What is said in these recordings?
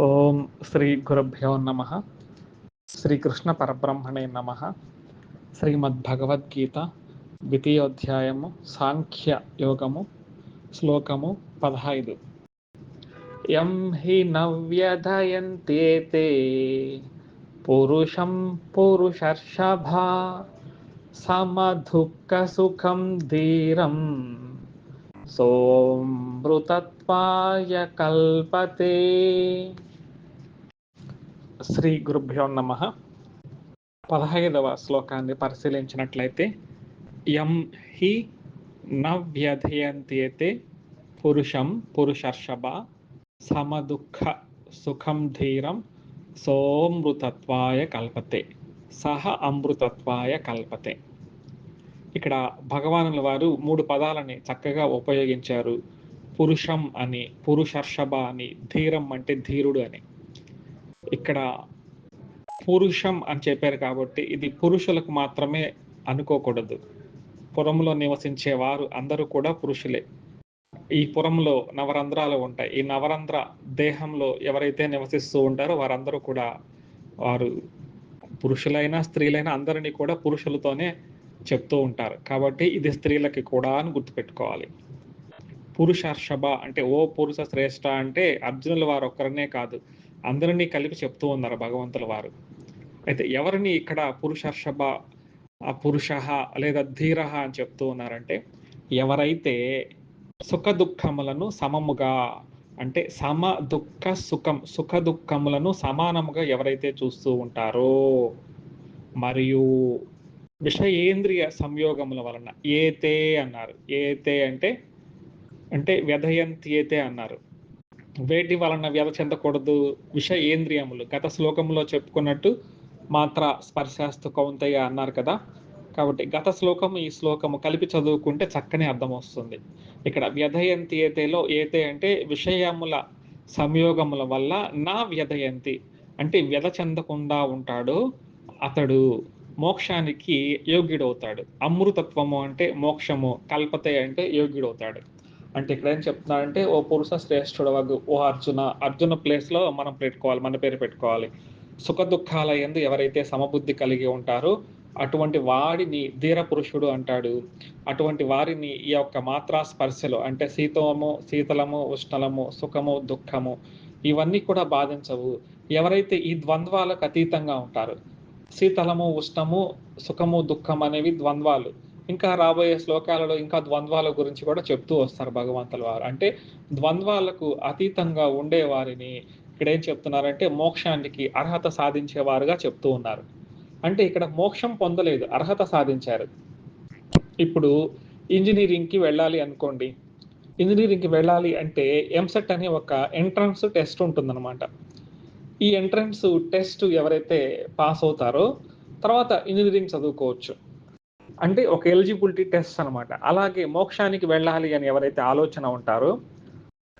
ఓం శ్రీ గురుభ్యో నమ. శ్రీకృష్ణ పరబ్రహ్మణే నమ. శ్రీమద్భగవద్గీత ద్వితీయోధ్యాయము సాంఖ్య యోగము శ్లోకము పదహైదు. ఎం హి నవ్యధయంతే పురుషం పురుషర్షభ. సమదుఃఖ సుఖం ధీరం. సోమృతత్వాయ కల్పతే శ్రీ గురుభ్యో నమ. పదహైదవ శ్లోకాన్ని పరిశీలించినట్లయితే యం హి న పురుషం పురుషర్షభ సమదుఃఖ సుఖం ధీరం సోమృతత్వాయ కల్పతే. సహ అమృతత్వాయ కల్పతే. ఇక్కడ భగవానుల వారు మూడు పదాలని చక్కగా ఉపయోగించారు. పురుషం అని పురుషర్షభ అని ధీరం అంటే ధీరుడు అని. ఇక్కడ పురుషం అని చెప్పారు కాబట్టి ఇది పురుషులకు మాత్రమే అనుకోకూడదు. పురంలో నివసించే వారు అందరూ కూడా పురుషులే. ఈ పురంలో నవరంధ్రాలు ఉంటాయి. ఈ నవరంధ్ర దేహంలో ఎవరైతే నివసిస్తూ ఉంటారో వారందరూ కూడా వారు పురుషులైనా స్త్రీలైనా అందరినీ కూడా పురుషులతోనే చెప్తూ ఉంటారు. కాబట్టి ఇది స్త్రీలకి కూడా అని గుర్తుపెట్టుకోవాలి. పురుషర్షభ అంటే ఓ పురుష శ్రేష్ఠ అంటే అర్జునుల వారు ఒక్కరనే కాదు. అందరినీ కలిపి చెప్తూ ఉన్నారు భగవంతుల వారు. అయితే ఎవరిని ఇక్కడ పురుషర్షభ పురుష లేదా ధీర అని చెప్తూ ఉన్నారంటే ఎవరైతే సుఖ దుఃఖములను సమముగా అంటే సమ దుఃఖ సుఖం సుఖ దుఃఖములను సమానముగా ఎవరైతే చూస్తూ ఉంటారో మరియు విషయేంద్రియ సంయోగముల వలన ఏతే అన్నారు. ఏతే అంటే అంటే వ్యధయంత్యేతే అన్నారు. వేటి వలన వ్యధ చెందకూడదు విష ఏంద్రియములు గత శ్లోకంలో చెప్పుకున్నట్టు మాత్ర స్పర్శాస్తు కౌంతయ్య అన్నారు కదా. కాబట్టి గత శ్లోకము ఈ శ్లోకము కలిపి చదువుకుంటే చక్కని అర్థం వస్తుంది ఇక్కడ వ్యధయంతి ఏతేలో ఏతే అంటే విషయముల సంయోగముల వల్ల నా వ్యధయంతి. అంటే వ్యధ చెందకుండా ఉంటాడు అతడు. మోక్షానికి యోగ్యుడవుతాడు. అమృతత్వము అంటే మోక్షము. కల్పతే అంటే యోగ్యుడవుతాడు. అంటే ఇక్కడ ఏం చెప్తున్నారంటే ఓ పురుష శ్రేష్ఠుడు ఓ అర్జున అర్జున ప్లేస్లో మనం పెట్టుకోవాలి మన పేరు పెట్టుకోవాలి. సుఖ దుఃఖాల ఎందు ఎవరైతే సమబుద్ధి కలిగి ఉంటారో అటువంటి వాడిని ధీర పురుషుడు అంటాడు. అటువంటి వారిని ఈ యొక్క మాత్రా స్పర్శలు అంటే శీతము శీతలము ఉష్ణలము సుఖము దుఃఖము ఇవన్నీ కూడా బాధించవు. ఎవరైతే ఈ ద్వంద్వాలకు అతీతంగా ఉంటారు శీతలము ఉష్ణము సుఖము దుఃఖం అనేవి ద్వంద్వాలు. ఇంకా రాబోయే శ్లోకాలలో ఇంకా ద్వంద్వాల గురించి కూడా చెప్తూ వస్తారు భగవంతుల వారు. అంటే ద్వంద్వాలకు అతీతంగా ఉండే వారిని ఇక్కడ ఏం చెప్తున్నారంటే మోక్షానికి అర్హత సాధించేవారుగా చెప్తూ ఉన్నారు. అంటే ఇక్కడ మోక్షం పొందలేదు అర్హత సాధించారు. ఇప్పుడు ఇంజనీరింగ్కి వెళ్ళాలి అనుకోండి. ఇంజనీరింగ్కి వెళ్ళాలి అంటే ఎంసెట్ అనే ఒక ఎంట్రన్స్ టెస్ట్ ఉంటుందన్నమాట. ఈ ఎంట్రన్స్ టెస్ట్ ఎవరైతే పాస్ అవుతారో తర్వాత ఇంజనీరింగ్ చదువుకోవచ్చు. అంటే ఒక ఎలిజిబిలిటీ టెస్ట్ అనమాట అలాగే మోక్షానికి వెళ్ళాలి అని ఎవరైతే ఆలోచన ఉంటారో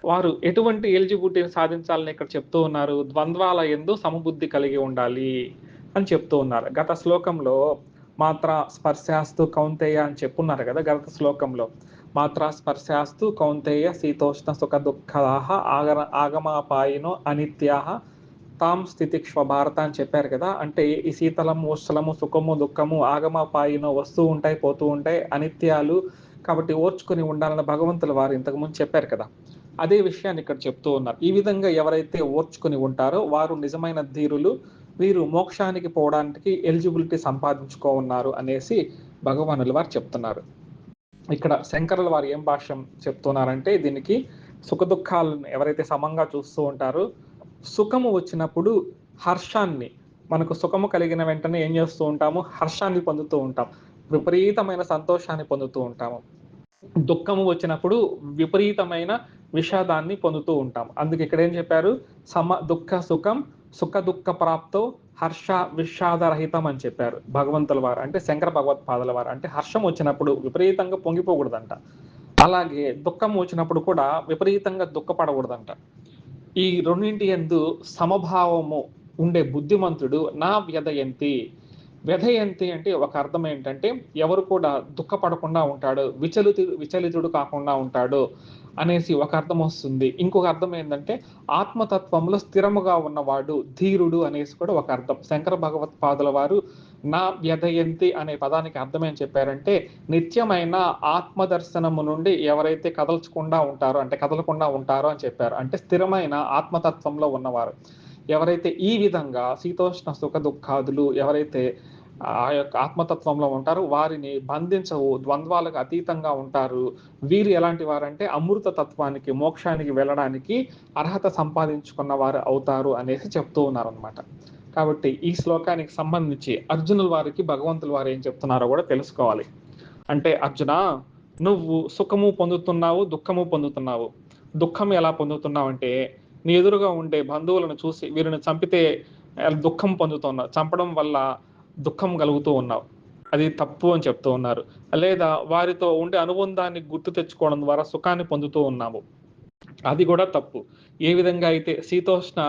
వారు ఎటువంటి ఎలిజిబిలిటీని సాధించాలని ఇక్కడ చెప్తూ ఉన్నారు ద్వంద్వాల ఎందు సమబుద్ధి కలిగి ఉండాలి అని చెప్తూ ఉన్నారు. గత శ్లోకంలో మాత్ర స్పర్శాస్తు కౌంతేయ అని చెప్పున్నారు కదా గత శ్లోకంలో. మాత్ర స్పర్శాస్తు కౌంతేయ శీతోష్ణ సుఖ దుఃఖదాహ ఆగర ఆగమాపాయినో అనిత్యాహ తాం స్థితిక్ష్వ భారత అని చెప్పారు కదా. అంటే ఈ శీతలము ఉష్ణలము సుఖము దుఃఖము ఆగమపాయినో వస్తూ ఉంటాయి పోతూ ఉంటాయి అనిత్యాలు కాబట్టి ఓర్చుకొని ఉండాలని భగవంతుల వారు ఇంతకుముందు చెప్పారు కదా. అదే విషయాన్ని ఇక్కడ చెప్తూ ఉన్నారు. ఈ విధంగా ఎవరైతే ఓర్చుకుని ఉంటారో వారు నిజమైన ధీరులు వీరు మోక్షానికి పోవడానికి ఎలిజిబిలిటీ సంపాదించుకో ఉన్నారు అనేసి భగవానుల వారు చెప్తున్నారు. ఇక్కడ శంకరుల వారు ఏం భాష్యం చెప్తున్నారంటే దీనికి సుఖ దుఃఖాలను ఎవరైతే సమంగా చూస్తూ ఉంటారో సుఖము వచ్చినప్పుడు హర్షాన్ని మనకు సుఖము కలిగిన వెంటనే ఏం చేస్తూ ఉంటాము? హర్షాన్ని పొందుతూ ఉంటాం. విపరీతమైన సంతోషాన్ని పొందుతూ ఉంటాము. దుఃఖము వచ్చినప్పుడు విపరీతమైన విషాదాన్ని పొందుతూ ఉంటాం. అందుకే ఇక్కడ ఏం చెప్పారు? సమ దుఃఖ సుఖం సుఖ దుఃఖ ప్రాప్తో హర్ష విషాదరహితం అని చెప్పారు భగవంతుల వారు. అంటే శంకర భగవత్పాదుల వారు. అంటే హర్షం వచ్చినప్పుడు విపరీతంగా పొంగిపోకూడదంట. అలాగే దుఃఖం వచ్చినప్పుడు కూడా విపరీతంగా దుఃఖపడకూడదంట. ఈ రెండింటి ఎందు సమభావము ఉండే బుద్ధిమంతుడు నా వ్యధయంతి. వ్యధయంతి అంటే ఒక అర్థం ఏంటంటే ఎవరు కూడా దుఃఖపడకుండా ఉంటాడు విచలితు విచలితుడు కాకుండా ఉంటాడు అనేసి ఒక అర్థం వస్తుంది. ఇంకొక అర్థం ఏంటంటే ఆత్మతత్వంలో స్థిరముగా ఉన్నవాడు ధీరుడు అనేసి కూడా ఒక అర్థం. శంకర భగవత్పాదుల వారు నా వ్యధయంతి అనే పదానికి అర్థం ఏం చెప్పారంటే నిత్యమైన ఆత్మదర్శనము నుండి ఎవరైతే కదల్చకుండా ఉంటారో అంటే కదలకుండా ఉంటారో అని చెప్పారు. అంటే స్థిరమైన ఆత్మతత్వంలో ఉన్నవారు. ఎవరైతే ఈ విధంగా శీతోష్ణ సుఖ దుఃఖాదులు ఎవరైతే ఆ యొక్క ఆత్మతత్వంలో ఉంటారు వారిని బంధించవు ద్వంద్వాలకు అతీతంగా ఉంటారు. వీరు ఎలాంటి వారంటే అమృత తత్వానికి మోక్షానికి వెళ్ళడానికి అర్హత సంపాదించుకున్న వారు అవుతారు అనేసి చెప్తూ ఉన్నారనమాట కాబట్టి ఈ శ్లోకానికి సంబంధించి అర్జునుల వారికి భగవంతుల వారు ఏం చెప్తున్నారో కూడా తెలుసుకోవాలి. అంటే అర్జున నువ్వు సుఖము పొందుతున్నావు దుఃఖము పొందుతున్నావు. దుఃఖం ఎలా పొందుతున్నావు అంటే నీ ఎదురుగా ఉండే బంధువులను చూసి వీరిని చంపితే దుఃఖం పొందుతున్నావు చంపడం వల్ల దుఃఖం కలుగుతూ ఉన్నావు. అది తప్పు అని చెప్తూ ఉన్నారు. లేదా వారితో ఉండే అనుబంధాన్ని గుర్తు తెచ్చుకోవడం ద్వారా సుఖాన్ని పొందుతూ ఉన్నాము అది కూడా తప్పు. ఏ విధంగా అయితే శీతోష్ణ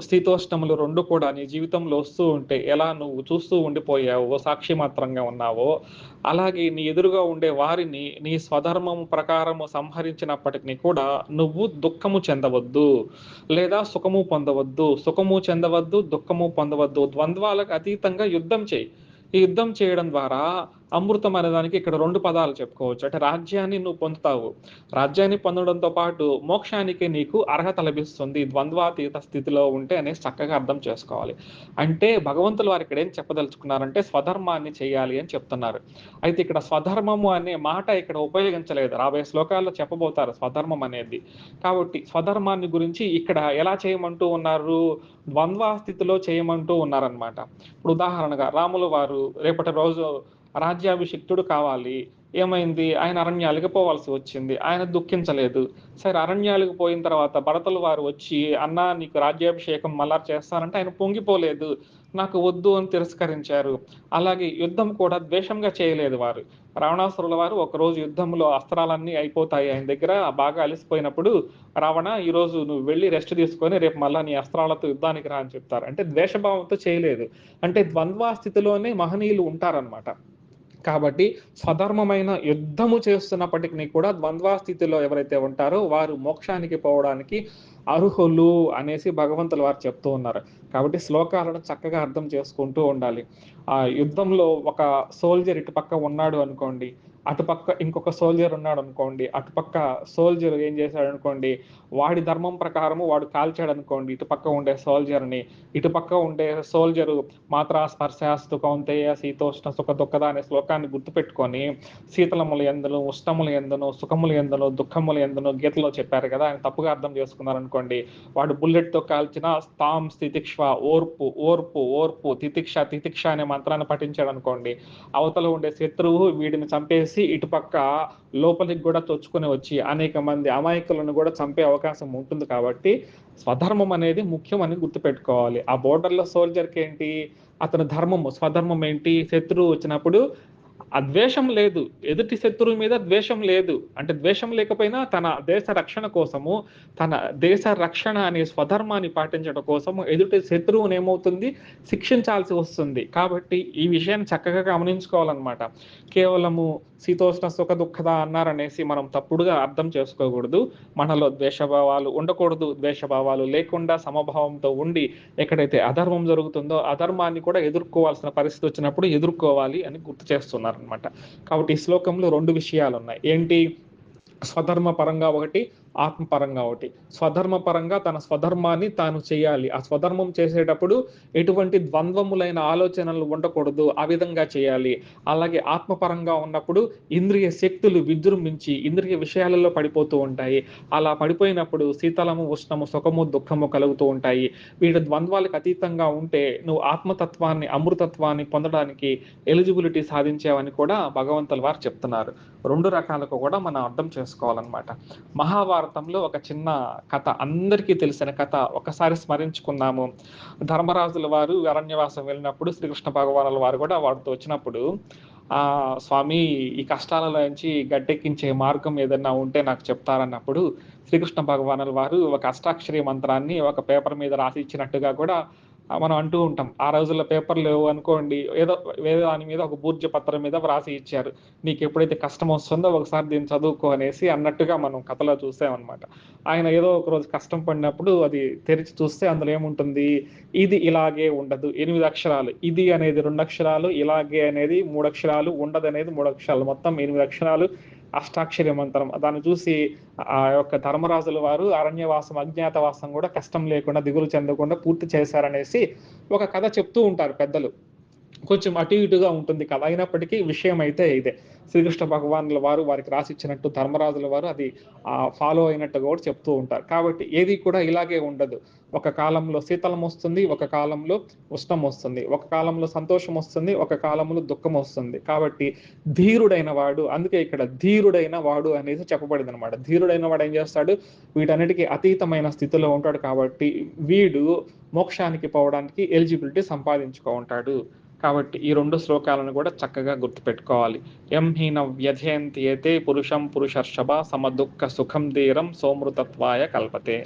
శీతోష్ణములు రెండు కూడా నీ జీవితంలో వస్తూ ఉంటే ఎలా నువ్వు చూస్తూ ఉండిపోయావో? సాక్షి మాత్రంగా ఉన్నావో? అలాగే నీ ఎదురుగా ఉండే వారిని నీ స్వధర్మము ప్రకారము సంహరించినప్పటికీ కూడా నువ్వు దుఃఖము చెందవద్దు. లేదా సుఖము పొందవద్దు. సుఖము చెందవద్దు దుఃఖము పొందవద్దు. ద్వంద్వాలకు అతీతంగా యుద్ధం చేయి. ఈ యుద్ధం చేయడం ద్వారా అమృతం అనే దానికి ఇక్కడ రెండు పదాలు చెప్పుకోవచ్చు. అంటే రాజ్యాన్ని నువ్వు పొందుతావు. రాజ్యాన్ని పొందడంతో పాటు మోక్షానికి నీకు అర్హత లభిస్తుంది. ద్వంద్వాతీత స్థితిలో ఉంటే అనేసి చక్కగా అర్థం చేసుకోవాలి. అంటే భగవంతులు వారు ఇక్కడ ఏం చెప్పదలుచుకున్నారంటే స్వధర్మాన్ని చేయాలి అని చెప్తున్నారు. అయితే ఇక్కడ స్వధర్మము అనే మాట ఇక్కడ ఉపయోగించలేదు. రాబోయే శ్లోకాల్లో చెప్పబోతారు స్వధర్మం అనేది. కాబట్టి స్వధర్మాన్ని గురించి ఇక్కడ ఎలా చేయమంటూ ఉన్నారు? ద్వంద్వ స్థితిలో చేయమంటూ ఉన్నారనమాట ఇప్పుడు ఉదాహరణగా రాములు వారు రేపటి రోజు రాజ్యాభిషిక్తుడు కావాలి. ఏమైంది? ఆయన అరణ్యాలకు పోవాల్సి వచ్చింది. ఆయన దుఃఖించలేదు. సరే అరణ్యాలకు పోయిన తర్వాత భరతలు వారు వచ్చి అన్న నీకు రాజ్యాభిషేకం మళ్ళా చేస్తానంటే ఆయన పొంగిపోలేదు. నాకు వద్దు అని తిరస్కరించారు. అలాగే యుద్ధం కూడా ద్వేషంగా చేయలేదు వారు. రావణాసురుల వారు ఒకరోజు యుద్ధంలో అస్త్రాలన్నీ అయిపోతాయి ఆయన దగ్గర బాగా అలసిపోయినప్పుడు రావణ ఈరోజు నువ్వు వెళ్ళి రెస్ట్ తీసుకొని రేపు మళ్ళా నీ అస్త్రాలతో యుద్ధానికి రా అని చెప్తారు. అంటే ద్వేషభావంతో చేయలేదు. అంటే ద్వంద్వ స్థితిలోనే మహనీయులు ఉంటారనమాట కాబట్టి స్వధర్మమైన యుద్ధము చేస్తున్నప్పటికీ కూడా ద్వంద్వా స్థితిలో ఎవరైతే ఉంటారో వారు మోక్షానికి పోవడానికి అర్హులు అనేసి భగవంతులు వారు చెప్తూ ఉన్నారు. కాబట్టి శ్లోకాలను చక్కగా అర్థం చేసుకుంటూ ఉండాలి. ఆ యుద్ధంలో ఒక సోల్జర్ ఇటు పక్క ఉన్నాడు అనుకోండి అటుపక్క ఇంకొక సోల్జర్ ఉన్నాడు అనుకోండి అటుపక్క సోల్జర్ ఏం చేశాడు అనుకోండి వాడి ధర్మం ప్రకారము వాడు కాల్చాడు అనుకోండి ఇటుపక్క ఉండే సోల్జర్ని ఇటుపక్క ఉండే సోల్జరు మాత్రా స్పర్శాస్తు కౌంతేయ శీతోష్ణ సుఖ దుఃఖద అనే శ్లోకాన్ని గుర్తుపెట్టుకొని శీతలములు ఎందును ఉష్ణములు ఎందును సుఖములు ఎందును దుఃఖములు ఎందును గీతలో చెప్పారు కదా ఆయన తప్పుగా అర్థం చేసుకున్నారు అనుకోండి వాడు బుల్లెట్తో కాల్చిన స్థాం స్థితిక్ష ఓర్పు ఓర్పు ఓర్పు తితిక్ష తితిక్ష అనే మంత్రాన్ని పఠించాడు అనుకోండి అవతల ఉండే శత్రువు వీడిని చంపేసి ఇటుపక్క లోపలికి కూడా తోచుకొని వచ్చి అనేక మంది అమాయకులను కూడా చంపే అవకాశం ఉంటుంది కాబట్టి స్వధర్మం అనేది ముఖ్యం ముఖ్యమని గుర్తుపెట్టుకోవాలి. ఆ బోర్డర్లో సోల్జర్కి ఏంటి? అతని ధర్మము స్వధర్మం ఏంటి? శత్రువు వచ్చినప్పుడు ఆ ద్వేషం లేదు. ఎదుటి శత్రువు మీద ద్వేషం లేదు. అంటే ద్వేషం లేకపోయినా తన దేశ రక్షణ కోసము తన దేశ రక్షణ అనే స్వధర్మాన్ని పాటించడం కోసము ఎదుటి శత్రువుని ఏమవుతుంది? శిక్షించాల్సి వస్తుంది. కాబట్టి ఈ విషయాన్ని చక్కగా గమనించుకోవాలన్నమాట. కేవలము శీతోష్ణ సుఖ దుఃఖద అన్నారనేసి మనం తప్పుడుగా అర్థం చేసుకోకూడదు. మనలో ద్వేషభావాలు ఉండకూడదు. ద్వేషభావాలు లేకుండా సమభావంతో ఉండి ఎక్కడైతే అధర్మం జరుగుతుందో అధర్మాన్ని కూడా ఎదుర్కోవాల్సిన పరిస్థితి వచ్చినప్పుడు ఎదుర్కోవాలి అని గుర్తు చేస్తున్నారు. అనమాట కాబట్టి ఈ శ్లోకంలో రెండు విషయాలు ఉన్నాయి ఏంటి? స్వధర్మ పరంగా ఒకటి ఆత్మపరంగా ఒకటి. స్వధర్మ పరంగా తన స్వధర్మాన్ని తాను చేయాలి. ఆ స్వధర్మం చేసేటప్పుడు ఎటువంటి ద్వంద్వములైన ఆలోచనలు ఉండకూడదు. ఆ విధంగా చేయాలి. అలాగే ఆత్మపరంగా ఉన్నప్పుడు ఇంద్రియ శక్తులు విజృంభించి ఇంద్రియ విషయాలలో పడిపోతూ ఉంటాయి. అలా పడిపోయినప్పుడు శీతలము ఉష్ణము సుఖము దుఃఖము కలుగుతూ ఉంటాయి. వీటి ద్వంద్వాలకు అతీతంగా ఉంటే నువ్వు ఆత్మతత్వాన్ని అమృతత్వాన్ని పొందడానికి ఎలిజిబిలిటీ సాధించావని కూడా భగవంతుల వారు చెప్తున్నారు. రెండు రకాలకు కూడా మనం అర్థం చేసుకోవాలన్నమాట. మహాభారత మహాభారతంలో ఒక చిన్న కథ అందరికీ తెలిసిన కథ ఒకసారి స్మరించుకున్నాము ధర్మరాజుల వారు అరణ్యవాసం వెళ్ళినప్పుడు శ్రీకృష్ణ భగవానుల వారు కూడా వారితో వచ్చినప్పుడు ఆ స్వామి ఈ కష్టాలలోంచి గడ్డెక్కించే మార్గం ఏదన్నా ఉంటే నాకు చెప్తారన్నప్పుడు శ్రీకృష్ణ భగవానుల వారు ఒక అష్టాక్షరి మంత్రాన్ని ఒక పేపర్ మీద రాసి ఇచ్చినట్టుగా కూడా మనం అంటూ ఉంటాం ఆ రోజుల్లో పేపర్ లేవు అనుకోండి ఏదో ఏదో దాని మీద ఒక బూర్జ పత్రం మీద వ్రాసి ఇచ్చారు. నీకు ఎప్పుడైతే కష్టం వస్తుందో ఒకసారి దీన్ని చదువుకో అనేసి అన్నట్టుగా మనం కథలో చూసామన్నమాట. ఆయన ఏదో ఒక రోజు కష్టం పడినప్పుడు అది తెరిచి చూస్తే అందులో ఏముంటుంది? ఇది ఇలాగే ఉండదు ఎనిమిది అక్షరాలు. ఇది అనేది రెండు అక్షరాలు ఇలాగే అనేది మూడు అక్షరాలు ఉండదు అనేది మూడు అక్షరాలు. మొత్తం ఎనిమిది అక్షరాలు అష్టాక్షరి మంత్రం దాన్ని చూసి ఆ యొక్క ధర్మరాజుల వారు అరణ్యవాసం అజ్ఞాతవాసం కూడా కష్టం లేకుండా దిగులు చెందకుండా పూర్తి చేశారనేసి ఒక కథ చెప్తూ ఉంటారు పెద్దలు. కొంచెం అటు ఇటుగా ఉంటుంది కథ అయినప్పటికీ విషయం అయితే ఇదే. శ్రీకృష్ణ భగవానుల వారు వారికి రాసిచ్చినట్టు ధర్మరాజుల వారు అది ఫాలో అయినట్టు కూడా చెప్తూ ఉంటారు. కాబట్టి ఏది కూడా ఇలాగే ఉండదు. ఒక కాలంలో శీతలం వస్తుంది ఒక కాలంలో ఉష్ణం వస్తుంది. ఒక కాలంలో సంతోషం వస్తుంది ఒక కాలంలో దుఃఖం వస్తుంది. కాబట్టి ధీరుడైన వాడు అందుకే ఇక్కడ ధీరుడైన వాడు అనేది చెప్పబడింది అనమాట ధీరుడైన వాడు ఏం చేస్తాడు? వీటన్నిటికీ అతీతమైన స్థితిలో ఉంటాడు కాబట్టి వీడు మోక్షానికి పోవడానికి ఎలిజిబిలిటీ సంపాదించుకో ఉంటాడు. కాబట్టి ఈ రెండు శ్లోకాలను కూడా చక్కగా గుర్తుపెట్టుకోవాలి. ఎం హీన వ్యధయంతి ఏతే పురుషం పురుషర్షభ సమదుఃఖ సుఖం ధీరం సోమృతత్వాయ కల్పతే.